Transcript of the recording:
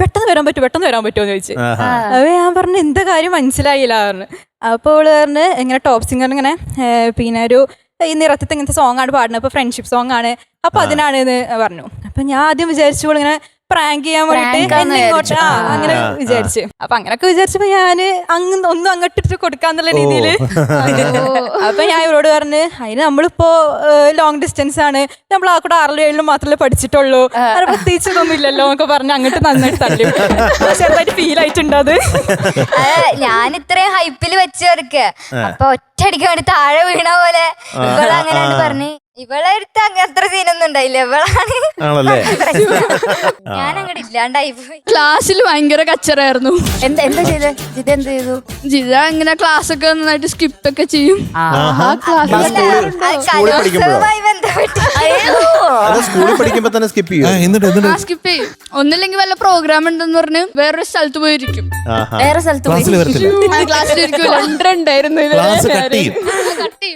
പെട്ടെന്ന് വരാൻ പറ്റുമോ പെട്ടെന്ന് വരാൻ പറ്റുമോ എന്ന് ചോദിച്ചു. ആഹാ. അപ്പൊ ഞാൻ പറഞ്ഞു എന്താ കാര്യം മനസ്സിലായില്ല പറഞ്ഞു. അപ്പോൾ അവൾ പറഞ്ഞ് ഇങ്ങനെ ടോപ്പ് സിംഗർ ഇങ്ങനെ പിന്നെ ഒരു ഈ നിറത്തത്തെ ഇങ്ങനത്തെ സോങ് ആണ് പാടുന്നത്. അപ്പൊ ഫ്രണ്ട്ഷിപ്പ് സോങ് ആണ്. അപ്പൊ അതിനാണ് എന്ന് പറഞ്ഞു. അപ്പൊ ഞാൻ ആദ്യം വിചാരിച്ചു ഇങ്ങനെ പ്രാങ്ക് ചെയ്യാൻ വേണ്ടിട്ട് എന്നെ ഇങ്ങോട്ട് ആ അങ്ങനെ. വിചാരിച്ചു. അപ്പൊ അങ്ങനൊക്കെ വിചാരിച്ചപ്പോ ഞാൻ അങ്ങ് ഒന്നും അങ്ങോട്ടിട്ട് കൊടുക്കാന്നുള്ള രീതിയിൽ അപ്പൊ ഞാൻ ഇവരോട് പറഞ്ഞ് അതിന് നമ്മളിപ്പോ ലോങ് ഡിസ്റ്റൻസ് ആണ്. നമ്മൾ ആ കൂടെ ആറിലും ഏഴിലും മാത്രമേ പഠിച്ചിട്ടുള്ളൂ. അത് പ്രത്യേകിച്ച് ഇതൊന്നും ഇല്ലല്ലോ എന്നൊക്കെ പറഞ്ഞ് അങ്ങോട്ട് നന്നായിട്ട് തള്ളി. ചെറുതായിട്ട് ഫീൽ ആയിട്ടുണ്ട് അത്. ഞാൻ ഇത്രയും ഹൈപ്പിൽ വെച്ചവർക്ക്. അപ്പൊ ഒറ്റയടിക്ക് വേണ്ടി താഴെ വീണ പോലെ ഇവൾ അങ്ങനെ പറഞ്ഞു. ഇവളെ അടുത്ത് അങ്ങനത്തെ സീനൊന്നും ഉണ്ടായില്ല. ഇവളാണ് ആണല്ലേ? ഞാൻ അങ്ങോട്ട് ഇല്ലാണ്ടായി പോയി. ക്ലാസ്സിൽ ഭയങ്കര കച്ചറായിരുന്നു. എന്താ എന്താ ചെയ്തേ? ജിത എന്ത് ചെയ്തു? ജിത ഇങ്ങനെ ക്ലാസ് ഒക്കെ നന്നായിട്ട് സ്കിപ്പ് ഒക്കെ ചെയ്യും. ആ. സ്കൂളിൽ പഠിക്കുമ്പോഴോ? കലോത്സവമായി ബന്ധപ്പെട്ട്. അത് സ്കൂളിൽ പഠിക്കുമ്പോ തന്നെ സ്കിപ്പ് ചെയ്യും? എന്നിട്ട് എന്നിട്ട്. ആ സ്കിപ്പ് ചെയ്യും. ഒന്നില്ലെങ്കിൽ വല്ല പ്രോഗ്രാം ഉണ്ടെന്ന് പറഞ്ഞ് വേറൊരു സ്ഥലത്ത് പോയിരിക്കും. ആഹാ. വേറെ സ്ഥലത്ത് പോയി. ക്ലാസ്സിൽ വരത്തില്ല ക്ലാസ്സിൽ ഇരിക്കൂല ക്ലാസ് കട്ട് ചെയ്യും. കട്ട് ചെയ്യും.